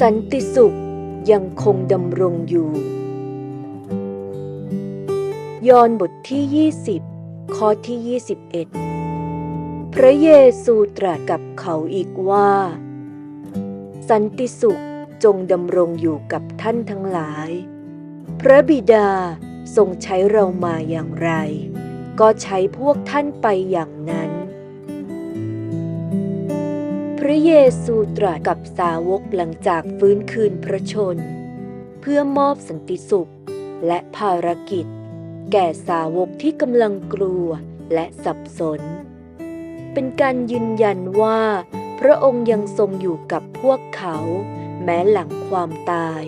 สันติสุขยังคงดำรงอยู่ ยอห์นบทที่ 20 ข้อที่ 21 พระเยซูตรัสกับเขาอีกว่า สันติสุขจงดำรงอยู่กับท่านทั้งหลาย พระบิดาทรงใช้เรามาอย่างไร ก็ใช้พวกท่านไปอย่างนั้น ระเยซูตรัสกับสาวกหลังจากฟื้นคืนพระชน เพื่อมอบสันติสุขและภารกิจ แก่สาวกที่กำลังกลัวและสับสน เป็นการยืนยันว่า พระองค์ยังทรงอยู่กับพวกเขา แม้หลังความตาย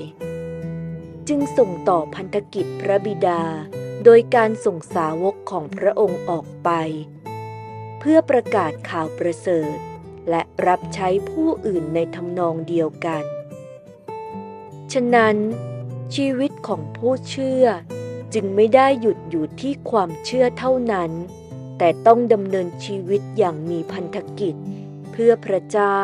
จึงส่งต่อพันธกิจพระบิดา โดยการส่งสาวกของพระองค์ออกไป เพื่อประกาศข่าวประเสริฐ และรับใช้ผู้อื่นในทำนองเดียวกัน ฉะนั้น ชีวิตของผู้เชื่อจึงไม่ได้หยุดอยู่ที่ความเชื่อเท่านั้น แต่ต้องดำเนินชีวิตอย่างมีพันธกิจเพื่อพระเจ้า